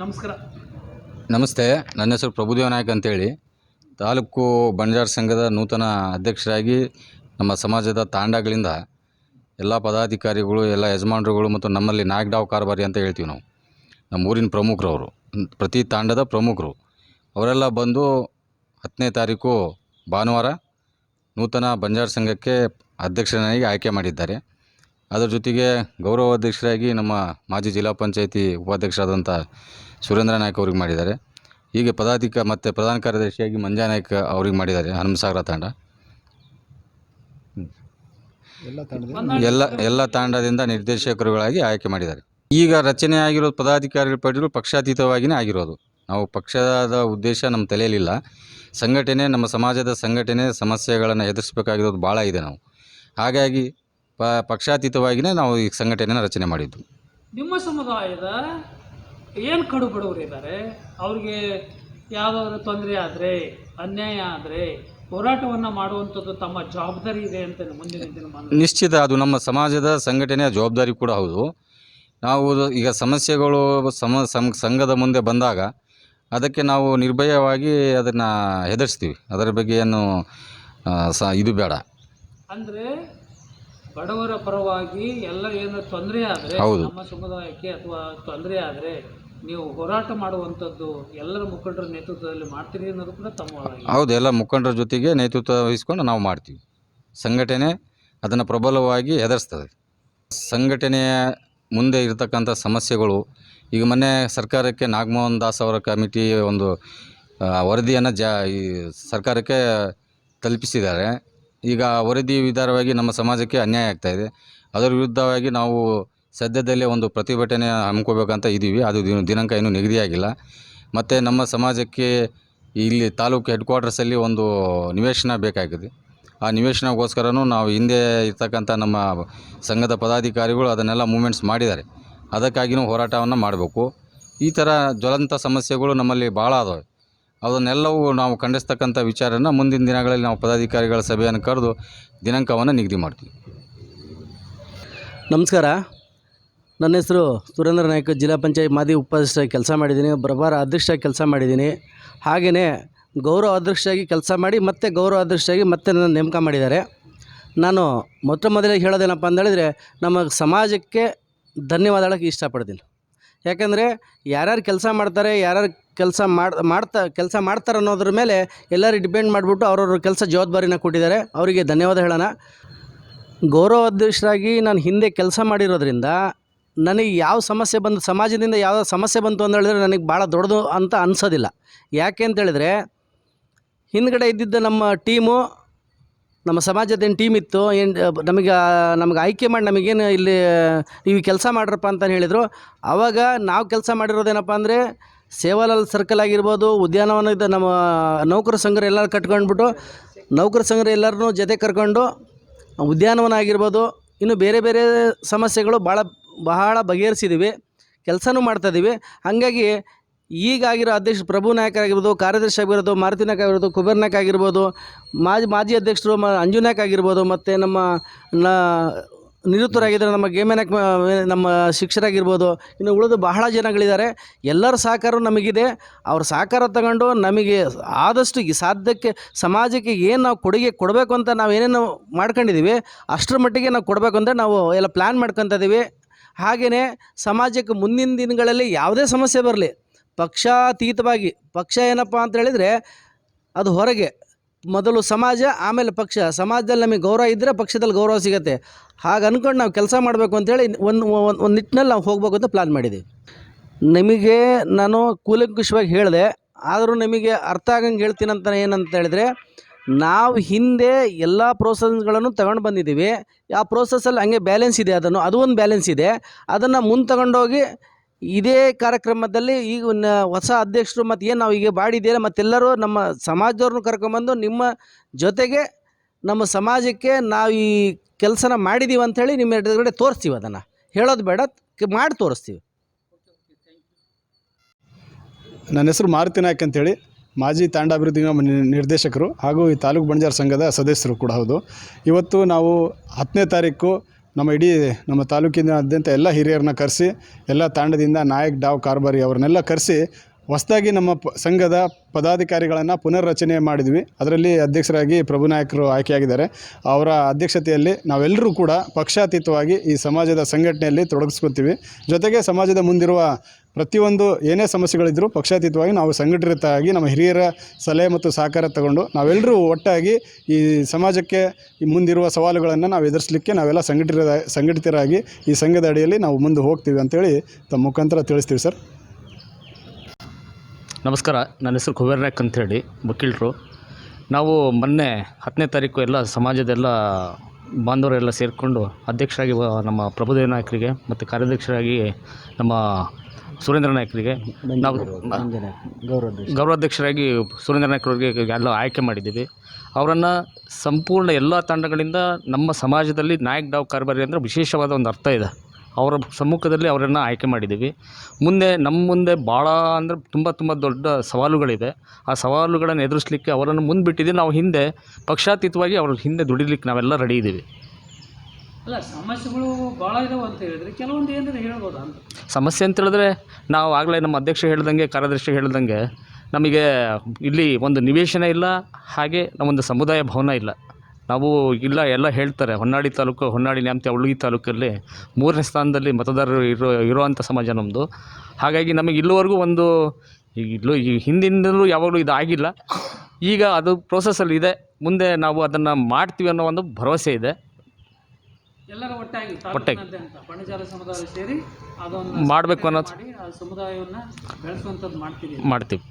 ನಮಸ್ಕಾರ. ನಮಸ್ತೆ, ನನ್ನ ಹೆಸರು ಪ್ರಭುದೇವ ನಾಯಕ್ ಅಂತೇಳಿ. ತಾಲೂಕು ಬಂಜಾರ ಸಂಘದ ನೂತನ ಅಧ್ಯಕ್ಷರಾಗಿ ನಮ್ಮ ಸಮಾಜದ ತಾಂಡಗಳಿಂದ ಎಲ್ಲ ಪದಾಧಿಕಾರಿಗಳು, ಎಲ್ಲ ಯಜಮಾನರುಗಳು ಮತ್ತು ನಮ್ಮಲ್ಲಿ ನಾಗ್ಡಾವ್ ಡಾವ್ ಕಾರ್ಬಾರಿ ಅಂತ ಹೇಳ್ತೀವಿ ನಾವು. ನಮ್ಮ ಊರಿನ ಪ್ರಮುಖರು ಅವರು ಪ್ರತಿ ತಾಂಡದ ಪ್ರಮುಖರು. ಅವರೆಲ್ಲ ಬಂದು ಹತ್ತನೇ ತಾರೀಕು ಭಾನುವಾರ ನೂತನ ಬಂಜಾರ ಸಂಘಕ್ಕೆ ಅಧ್ಯಕ್ಷರನ್ನಾಗಿ ಆಯ್ಕೆ ಮಾಡಿದ್ದಾರೆ. ಅದರ ಜೊತೆಗೆ ಗೌರವ ಅಧ್ಯಕ್ಷರಾಗಿ ನಮ್ಮ ಮಾಜಿ ಜಿಲ್ಲಾ ಪಂಚಾಯಿತಿ ಉಪಾಧ್ಯಕ್ಷರಾದಂಥ ಸುರೇಂದ್ರ ನಾಯ್ಕ ಅವ್ರಿಗೆ ಮಾಡಿದ್ದಾರೆ. ಹೀಗೆ ಪದಾಧಿಕ ಮತ್ತು ಪ್ರಧಾನ ಕಾರ್ಯದರ್ಶಿಯಾಗಿ ಮಂಜಾ ನಾಯ್ಕ ಅವ್ರಿಗೆ ಮಾಡಿದ್ದಾರೆ ಹನುಮಸಾಗರ ತಾಂಡ. ಎಲ್ಲ ಎಲ್ಲ ತಾಂಡದಿಂದ ನಿರ್ದೇಶಕರುಗಳಾಗಿ ಆಯ್ಕೆ ಮಾಡಿದ್ದಾರೆ. ಈಗ ರಚನೆ ಆಗಿರೋ ಪದಾಧಿಕಾರಿಗಳ ಪಟ್ಟಿಗಳು ಪಕ್ಷಾತೀತವಾಗಿಯೇ ಆಗಿರೋದು. ನಾವು ಪಕ್ಷದ ಉದ್ದೇಶ ನಮ್ಮ ತಲೆಯಲ್ಲಿಲ್ಲ. ಸಂಘಟನೆ ನಮ್ಮ ಸಮಾಜದ ಸಂಘಟನೆ ಸಮಸ್ಯೆಗಳನ್ನು ಎದುರಿಸಬೇಕಾಗಿರೋದು ಭಾಳ ಇದೆ ನಾವು. ಹಾಗಾಗಿ ಪ ಪಕ್ಷಾತೀತವಾಗಿಯೇ ನಾವು ಈ ಸಂಘಟನೆಯನ್ನು ರಚನೆ ಮಾಡಿದ್ದು. ನಿಮ್ಮ ಸಮುದಾಯದ ಏನು ಕಡು ಬಡವರಿದ್ದಾರೆ ಅವ್ರಿಗೆ ಯಾವ್ದಾದ್ರು ತೊಂದರೆ ಆದರೆ ಅನ್ಯಾಯ ಆದರೆ ಹೋರಾಟವನ್ನು ಮಾಡುವಂಥದ್ದು ತಮ್ಮ ಜವಾಬ್ದಾರಿ ಇದೆ ಅಂತ ಮುಂದಿನ ದಿನಮಾನ ನಿಶ್ಚಿತ ಅದು ನಮ್ಮ ಸಮಾಜದ ಸಂಘಟನೆಯ ಜವಾಬ್ದಾರಿ ಕೂಡ ಹೌದು. ನಾವು ಈಗ ಸಮಸ್ಯೆಗಳು ಸಮ ಸಂಘದ ಮುಂದೆ ಬಂದಾಗ ಅದಕ್ಕೆ ನಾವು ನಿರ್ಭಯವಾಗಿ ಅದನ್ನು ಹೆದರ್ಸ್ತೀವಿ. ಅದರ ಬಗ್ಗೆ ಏನು ಸ ಇದು ಬೇಡ. ಅಂದರೆ ಬಡವರ ಪರವಾಗಿ ಎಲ್ಲ ಏನು ತೊಂದರೆ ಆದರೆ ಹೌದು. ನಮ್ಮ ಸಮುದಾಯಕ್ಕೆ ಅಥವಾ ತೊಂದರೆ ಆದರೆ ನೀವು ಹೋರಾಟ ಮಾಡುವಂಥದ್ದು ಎಲ್ಲರ ಮುಖಂಡರ ನೇತೃತ್ವದಲ್ಲಿ ಮಾಡ್ತೀರಿ ಅನ್ನೋದು ಕೂಡ ತಮ್ಮ ಹೌದು, ಎಲ್ಲ ಮುಖಂಡರ ಜೊತೆಗೆ ನೇತೃತ್ವ ವಹಿಸ್ಕೊಂಡು ನಾವು ಮಾಡ್ತೀವಿ. ಸಂಘಟನೆ ಅದನ್ನು ಪ್ರಬಲವಾಗಿ ಎದುರಿಸ್ತದೆ. ಸಂಘಟನೆಯ ಮುಂದೆ ಇರತಕ್ಕಂಥ ಸಮಸ್ಯೆಗಳು, ಈಗ ಮೊನ್ನೆ ಸರ್ಕಾರಕ್ಕೆ ನಾಗಮೋಹನ್ ದಾಸ್ ಅವರ ಕಮಿಟಿ ಒಂದು ವರದಿಯನ್ನು ಜಾ, ಈ ಸರ್ಕಾರಕ್ಕೆ ತಲುಪಿಸಿದ್ದಾರೆ. ಈಗ ವರದಿ ವಿಧಾರವಾಗಿ ನಮ್ಮ ಸಮಾಜಕ್ಕೆ ಅನ್ಯಾಯ ಆಗ್ತಾಯಿದೆ ಅದರ ವಿರುದ್ಧವಾಗಿ ನಾವು ಸದ್ಯದಲ್ಲೇ ಒಂದು ಪ್ರತಿಭಟನೆ ಹಮ್ಮಿಕೋಬೇಕಂತ ಇದ್ದೀವಿ ಅದು ದಿನ- ದಿನಾಂಕ ಇನ್ನೂ ನಿಗದಿಯಾಗಿಲ್ಲ. ಮತ್ತು ನಮ್ಮ ಸಮಾಜಕ್ಕೆ ಇಲ್ಲಿ ತಾಲೂಕು ಹೆಡ್ ಕ್ವಾರ್ಟರ್ಸಲ್ಲಿ ಒಂದು ನಿವೇಶನ ಬೇಕಾಗಿದೆ. ಆ ನಿವೇಶನಗೋಸ್ಕರನೂ ನಾವು ಹಿಂದೆ ಇರ್ತಕ್ಕಂಥ ನಮ್ಮ ಸಂಘದ ಪದಾಧಿಕಾರಿಗಳು ಅದನ್ನೆಲ್ಲ ಮೂಮೆಂಟ್ಸ್ ಮಾಡಿದ್ದಾರೆ. ಅದಕ್ಕಾಗಿಯೂ ಹೋರಾಟವನ್ನು ಮಾಡಬೇಕು. ಈ ಥರ ಜ್ವಲಂತ ಸಮಸ್ಯೆಗಳು ನಮ್ಮಲ್ಲಿ ಭಾಳ ಅದಾವೆ ಅದನ್ನೆಲ್ಲವೂ ನಾವು ಖಂಡಿಸ್ತಕ್ಕಂಥ ವಿಚಾರನ ಮುಂದಿನ ದಿನಗಳಲ್ಲಿ ನಾವು ಪದಾಧಿಕಾರಿಗಳ ಸಭೆಯನ್ನು ಕರೆದು ದಿನಾಂಕವನ್ನು ನಿಗದಿ ಮಾಡ್ತೀವಿ. ನಮಸ್ಕಾರ. ನನ್ನ ಹೆಸರು ಸುರೇಂದ್ರ ನಾಯ್ಕ, ಜಿಲ್ಲಾ ಪಂಚಾಯತ್ ಮಾಜಿ ಉಪಾಧ್ಯಕ್ಷರಾಗಿ ಕೆಲಸ ಮಾಡಿದ್ದೀನಿ, ಪ್ರಭಾರ ಅಧ್ಯಕ್ಷರಾಗಿ ಕೆಲಸ ಮಾಡಿದ್ದೀನಿ. ಹಾಗೆಯೇ ಗೌರವ ಅಧ್ಯಕ್ಷರಾಗಿ ಕೆಲಸ ಮಾಡಿ ಮತ್ತೆ ಗೌರವ ಅಧ್ಯಕ್ಷರಾಗಿ ಮತ್ತೆ ನನ್ನ ನೇಮಕ ಮಾಡಿದ್ದಾರೆ. ನಾನು ಮೊಟ್ಟ ಮೊದಲಿಗೆ ಹೇಳೋದೇನಪ್ಪ ಅಂತ ಹೇಳಿದ್ರೆ, ನಮ್ಮ ಸಮಾಜಕ್ಕೆ ಧನ್ಯವಾದ ಹೇಳೋಕ್ಕೆ ಇಷ್ಟಪಡ್ತೀನಿ. ಯಾಕಂದರೆ ಯಾರ್ಯಾರು ಕೆಲಸ ಮಾಡ್ತಾರೆ, ಯಾರ್ಯಾರು ಕೆಲಸ ಮಾಡಿ, ಮಾಡ್ತಾ, ಕೆಲಸ ಮಾಡ್ತಾರೆ ಅನ್ನೋದ್ರ ಮೇಲೆ ಎಲ್ಲರೂ ಡಿಪೆಂಡ್ ಮಾಡಿಬಿಟ್ಟು ಅವ್ರವ್ರ ಕೆಲಸ ಜವಾಬ್ದಾರಿನ ಕೊಟ್ಟಿದ್ದಾರೆ. ಅವರಿಗೆ ಧನ್ಯವಾದ ಹೇಳೋಣ. ಗೌರವ ಅಧ್ಯಕ್ಷರಾಗಿ ನಾನು ಹಿಂದೆ ಕೆಲಸ ಮಾಡಿರೋದ್ರಿಂದ ನನಗೆ ಯಾವ ಸಮಸ್ಯೆ ಬಂದು ಸಮಾಜದಿಂದ ಯಾವ ಸಮಸ್ಯೆ ಬಂತು ಅಂತ ಹೇಳಿದ್ರೆ ನನಗೆ ಭಾಳ ದೊಡ್ಡದು ಅಂತ ಅನಿಸೋದಿಲ್ಲ. ಯಾಕೆ ಅಂತ ಹೇಳಿದ್ರೆ ಹಿಂದ್ಗಡೆ ಇದ್ದಿದ್ದ ನಮ್ಮ ಟೀಮು, ನಮ್ಮ ಸಮಾಜದ ಏನು ಟೀಮ್ ಇತ್ತು, ಏನು, ನಮಗೆ ನಮಗೆ ಆಯ್ಕೆ ಮಾಡಿ ನಮಗೇನು ಇಲ್ಲಿ ನೀವು ಕೆಲಸ ಮಾಡ್ರಪ್ಪ ಅಂತ ಹೇಳಿದರು. ಆವಾಗ ನಾವು ಕೆಲಸ ಮಾಡಿರೋದೇನಪ್ಪ ಅಂದರೆ ಸೇವಾಲಾಲ್ ಸರ್ಕಲ್ ಆಗಿರ್ಬೋದು ಉದ್ಯಾನವನದ ನಮ್ಮ ನೌಕರ ಸಂಘರು ಎಲ್ಲರೂ ಕಟ್ಕೊಂಡ್ಬಿಟ್ಟು, ನೌಕರ ಸಂಘರು ಎಲ್ಲರನ್ನೂ ಜೊತೆ ಕರ್ಕೊಂಡು ಉದ್ಯಾನವನ ಆಗಿರ್ಬೋದು, ಇನ್ನು ಬೇರೆ ಬೇರೆ ಸಮಸ್ಯೆಗಳು ಭಾಳ ಬಹಳ ಬಗೆಹರಿಸಿದ್ದೀವಿ ಕೆಲಸನೂ ಮಾಡ್ತಾಯಿದ್ದೀವಿ ಹಾಗಾಗಿ ಈಗಾಗಿರೋ ಅಧ್ಯಕ್ಷ ಪ್ರಭು ನಾಯಕ್ ಆಗಿರ್ಬೋದು, ಕಾರ್ಯದರ್ಶಿ ಆಗಿರೋದು ಮಾರುತಿ ನಾಯ್ಕ ಆಗಿರ್ಬೋದು, ಕುಬೇರ್ ನಾಯ್ಕ ಆಗಿರ್ಬೋದು, ಮಾಜಿ ಮಾಜಿ ಅಧ್ಯಕ್ಷರು ಮ, ಅಂಜು ನಾಯ್ಕ ಆಗಿರ್ಬೋದು, ಮತ್ತು ನಮ್ಮ ನಿವೃತ್ತರಾಗಿದ್ದಾರೆ ನಮ್ಮ ಗೇಮನಾಯಕ್ ನಮ್ಮ ಶಿಕ್ಷಕರಾಗಿರ್ಬೋದು, ಇನ್ನು ಉಳಿದು ಬಹಳ ಜನಗಳಿದ್ದಾರೆ. ಎಲ್ಲರ ಸಹಕಾರ ನಮಗಿದೆ. ಅವ್ರ ಸಹಕಾರ ತಗೊಂಡು ನಮಗೆ ಆದಷ್ಟು ಈ ಸಾಧ್ಯಕ್ಕೆ, ಸಮಾಜಕ್ಕೆ ಏನು ನಾವು ಕೊಡುಗೆ ಕೊಡಬೇಕು ಅಂತ ನಾವು ಏನೇನು ಮಾಡ್ಕೊಂಡಿದ್ದೀವಿ ಅಷ್ಟರ ಮಟ್ಟಿಗೆ ನಾವು ಕೊಡಬೇಕು ಅಂತ ನಾವು ಎಲ್ಲ ಪ್ಲ್ಯಾನ್ ಮಾಡ್ಕೊತ ಇದ್ದೀವಿ ಹಾಗೆಯೇ ಸಮಾಜಕ್ಕೆ ಮುಂದಿನ ದಿನಗಳಲ್ಲಿ ಯಾವುದೇ ಸಮಸ್ಯೆ ಬರಲಿ, ಪಕ್ಷಾತೀತವಾಗಿ, ಪಕ್ಷ ಏನಪ್ಪ ಅಂತ ಹೇಳಿದರೆ ಅದು ಹೊರಗೆ. ಮೊದಲು ಸಮಾಜ, ಆಮೇಲೆ ಪಕ್ಷ. ಸಮಾಜದಲ್ಲಿ ನಮಗೆ ಗೌರವ ಇದ್ದರೆ ಪಕ್ಷದಲ್ಲಿ ಗೌರವ ಸಿಗುತ್ತೆ. ಹಾಗೆ ಅಂದ್ಕೊಂಡು ನಾವು ಕೆಲಸ ಮಾಡಬೇಕು ಅಂತೇಳಿ ಒಂದು ಒಂದು ನಿಟ್ಟಿನಲ್ಲಿ ನಾವು ಹೋಗಬೇಕು ಅಂತ ಪ್ಲ್ಯಾನ್ ಮಾಡಿದ್ದೀವಿ. ನಿಮಗೆ ನಾನು ಕೂಲಂಕುಷವಾಗಿ ಹೇಳಿದೆ, ಆದರೂ ನಿಮಗೆ ಅರ್ಥ ಆಗಂಗೆ ಹೇಳ್ತೀನಂತ ಏನಂತ ಹೇಳಿದ್ರೆ ನಾವು ಹಿಂದೆ ಎಲ್ಲ ಪ್ರೋಸೆಸ್ಗಳನ್ನು ತಗೊಂಡು ಬಂದಿದ್ದೀವಿ. ಆ ಪ್ರೋಸೆಸ್ಸಲ್ಲಿ ಹಂಗೆ ಬ್ಯಾಲೆನ್ಸ್ ಇದೆ ಅದನ್ನು. ಅದು ಒಂದು ಬ್ಯಾಲೆನ್ಸ್ ಇದೆ. ಅದನ್ನು ಮುಂದೆ ತಗೊಂಡೋಗಿ ಇದೇ ಕಾರ್ಯಕ್ರಮದಲ್ಲಿ ಈಗ ಹೊಸ ಅಧ್ಯಕ್ಷರು ಮತ್ತು ಏನು ನಾವು ಈಗ ಬಾಡಿದ್ದೀರ ಮತ್ತೆಲ್ಲರೂ ನಮ್ಮ ಸಮಾಜದವ್ರನ್ನ ಕರ್ಕೊಂಬಂದು ನಿಮ್ಮ ಜೊತೆಗೆ ನಮ್ಮ ಸಮಾಜಕ್ಕೆ ನಾವು ಈ ಕೆಲಸನ ಮಾಡಿದ್ದೀವಿ ಅಂಥೇಳಿ ನಿಮ್ಮ ಎದುರುಗಡೆ ತೋರಿಸ್ತೀವಿ ಅದನ್ನು. ಹೇಳೋದು ಬೇಡ ಮಾಡಿ ತೋರಿಸ್ತೀವಿ. ನನ್ನ ಹೆಸರು ಮಾರುತಿ ನಾಯ್ಕ ಅಂತೇಳಿ. ಮಾಜಿ ತಾಂಡಾಭಿವೃದ್ಧಿ ನಿಗಮ ನಿರ್ದೇಶಕರು ಹಾಗೂ ಈ ತಾಲೂಕು ಬಂಜಾರ ಸಂಘದ ಸದಸ್ಯರು ಕೂಡ ಹೌದು. ಇವತ್ತು ನಾವು ಹತ್ತನೇ ತಾರೀಕು ನಮ್ಮ ಇಡೀ ನಮ್ಮ ತಾಲೂಕಿನಾದ್ಯಂತ ಎಲ್ಲ ಹಿರಿಯರನ್ನ ಕರೆಸಿ, ಎಲ್ಲ ತಾಂಡದಿಂದ ನಾಯಕ್ ಡಾವ್ ಕಾರ್ಬಾರಿ ಅವ್ರನ್ನೆಲ್ಲ ಕರೆಸಿ ಹೊಸದಾಗಿ ನಮ್ಮ ಪ, ಸಂಘದ ಪದಾಧಿಕಾರಿಗಳನ್ನು ಪುನರ್ರಚನೆ ಮಾಡಿದ್ವಿ. ಅದರಲ್ಲಿ ಅಧ್ಯಕ್ಷರಾಗಿ ಪ್ರಭುನಾಯಕರು ಆಯ್ಕೆಯಾಗಿದ್ದಾರೆ. ಅವರ ಅಧ್ಯಕ್ಷತೆಯಲ್ಲಿ ನಾವೆಲ್ಲರೂ ಕೂಡ ಪಕ್ಷಾತೀತವಾಗಿ ಈ ಸಮಾಜದ ಸಂಘಟನೆಯಲ್ಲಿ ತೊಡಗಿಸ್ಕೊತೀವಿ ಜೊತೆಗೆ ಸಮಾಜದ ಮುಂದಿರುವ ಪ್ರತಿಯೊಂದು ಏನೇ ಸಮಸ್ಯೆಗಳಿದ್ದರೂ ಪಕ್ಷಾತೀತವಾಗಿ ನಾವು ಸಂಘಟಿತರಾಗಿ ನಮ್ಮ ಹಿರಿಯರ ಸಲಹೆ ಮತ್ತು ಸಹಕಾರ ತಗೊಂಡು ನಾವೆಲ್ಲರೂ ಒಟ್ಟಾಗಿ ಈ ಸಮಾಜಕ್ಕೆ ಮುಂದಿರುವ ಸವಾಲುಗಳನ್ನು ನಾವು ಎದುರಿಸಲಿಕ್ಕೆ ನಾವೆಲ್ಲ ಸಂಘಟಿತ ಸಂಘಟಿತರಾಗಿ ಈ ಸಂಘದ ಅಡಿಯಲ್ಲಿ ನಾವು ಮುಂದೆ ಹೋಗ್ತೀವಿ ಅಂತೇಳಿ ತಮ್ಮ ಮುಖಾಂತರ ತಿಳಿಸ್ತೀವಿ ಸರ್. ನಮಸ್ಕಾರ ನನ್ನ ಹೆಸರು ಕುಬೇರ್ ನಾಯ್ಕ್ ಅಂತೇಳಿ ವಕೀಲರು. ನಾವು ಮೊನ್ನೆ ಹತ್ತನೇ ತಾರೀಕು ಎಲ್ಲ ಸಮಾಜದೆಲ್ಲ ಬಾಂಧವರೆಲ್ಲ ಸೇರಿಕೊಂಡು ಅಧ್ಯಕ್ಷರಾಗಿ ನಮ್ಮ ಪ್ರಭುದೇವ ನಾಯಕರಿಗೆ ಮತ್ತು ಕಾರ್ಯಾಧ್ಯಕ್ಷರಾಗಿ ನಮ್ಮ ಸುರೇಂದ್ರ ನಾಯಕರಿಗೆ ನಾವು ಗೌರವ ಗೌರವಾಧ್ಯಕ್ಷರಾಗಿ ಸುರೇಂದ್ರ ನಾಯಕರಿಗೆ ಎಲ್ಲ ಆಯ್ಕೆ ಮಾಡಿದ್ದೀವಿ. ಅವರನ್ನು ಸಂಪೂರ್ಣ ಎಲ್ಲ ತಂಡಗಳಿಂದ ನಮ್ಮ ಸಮಾಜದಲ್ಲಿ ನಾಯಕ್ ಡಾವ್ ಕಾರ್ಬಾರಿ ಅಂದರೆ ವಿಶೇಷವಾದ ಒಂದು ಅರ್ಥ ಇದೆ. ಅವರ ಸಮ್ಮುಖದಲ್ಲಿ ಅವರನ್ನು ಆಯ್ಕೆ ಮಾಡಿದ್ದೀವಿ. ಮುಂದೆ ನಮ್ಮ ಮುಂದೆ ಭಾಳ ಅಂದರೆ ತುಂಬ ತುಂಬ ದೊಡ್ಡ ಸವಾಲುಗಳಿದೆ. ಆ ಸವಾಲುಗಳನ್ನು ಎದುರಿಸಲಿಕ್ಕೆ ಅವರನ್ನು ಮುಂದೆ ಬಿಟ್ಟಿದ್ದೀವಿ ನಾವು ಹಿಂದೆ ಪಕ್ಷಾತೀತವಾಗಿ ಅವ್ರ ಹಿಂದೆ ದುಡಿಲಿಕ್ಕೆ ನಾವೆಲ್ಲ ರೆಡಿ ಇದ್ದೀವಿ. ಅಲ್ಲ ಸಮಸ್ಯೆಗಳು ಭಾಳ ಇದಾವೆ ಅಂತ ಹೇಳಿದ್ರೆ ಕೆಲವೊಂದು ಏನಾದ್ರು ಹೇಳ್ಬೋದಾ ಅಂತ. ಸಮಸ್ಯೆ ಅಂತ ಹೇಳಿದ್ರೆ ನಾವು ಆಗಲೇ ನಮ್ಮ ಅಧ್ಯಕ್ಷ ಹೇಳ್ದಂಗೆ ಕಾರ್ಯದರ್ಶಿ ಹೇಳ್ದಂಗೆ ನಮಗೆ ಇಲ್ಲಿ ಒಂದು ನಿವೇಶನ ಇಲ್ಲ ಹಾಗೆ ನಮ್ಮೊಂದು ಸಮುದಾಯ ಭವನ ಇಲ್ಲ. ನಾವು ಇಲ್ಲ ಎಲ್ಲ ಹೇಳ್ತಾರೆ. ಹೊನ್ನಾಳಿ ತಾಲೂಕು ಹೊನ್ನಾಳಿ ನ್ಯಾಮತಿ ಅವಳಗಿ ತಾಲೂಕಲ್ಲಿ ಮೂರನೇ ಸ್ಥಾನದಲ್ಲಿ ಮತದಾರರು ಇರೋ ಇರುವಂಥ ಸಮಾಜ ನಮ್ಮದು ಹಾಗಾಗಿ ನಮಗೆ ಇಲ್ಲಿವರೆಗೂ ಒಂದು ಈಗ ಇಲ್ಲೂ ಈ ಹಿಂದಿನಿಂದಲೂ ಯಾವಾಗಲೂ ಇದು ಆಗಿಲ್ಲ ಈಗ ಅದು ಪ್ರೋಸೆಸ್ಸಲ್ಲಿ ಇದೆ. ಮುಂದೆ ನಾವು ಅದನ್ನು ಮಾಡ್ತೀವಿ ಅನ್ನೋ ಒಂದು ಭರವಸೆ ಇದೆ. ಎಲ್ಲರೂ ಒಟ್ಟಾಗಿ ಒಟ್ಟಾಗಿ. ತಾಲೂಕಿನಾದ್ಯಂತ ಬಣಜಾರ ಸಮುದಾಯ ಸೇರಿ ಅದೊಂದು ಮಾಡ್ಬೇಕು ಅನ್ನೋದು- ಸಮುದಾಯವನ್ನು ಬೆಳೆಸುವಂಥದ್ದು ಮಾಡ್ತೀವಿ. ಮಾಡ್ತೀವಿ.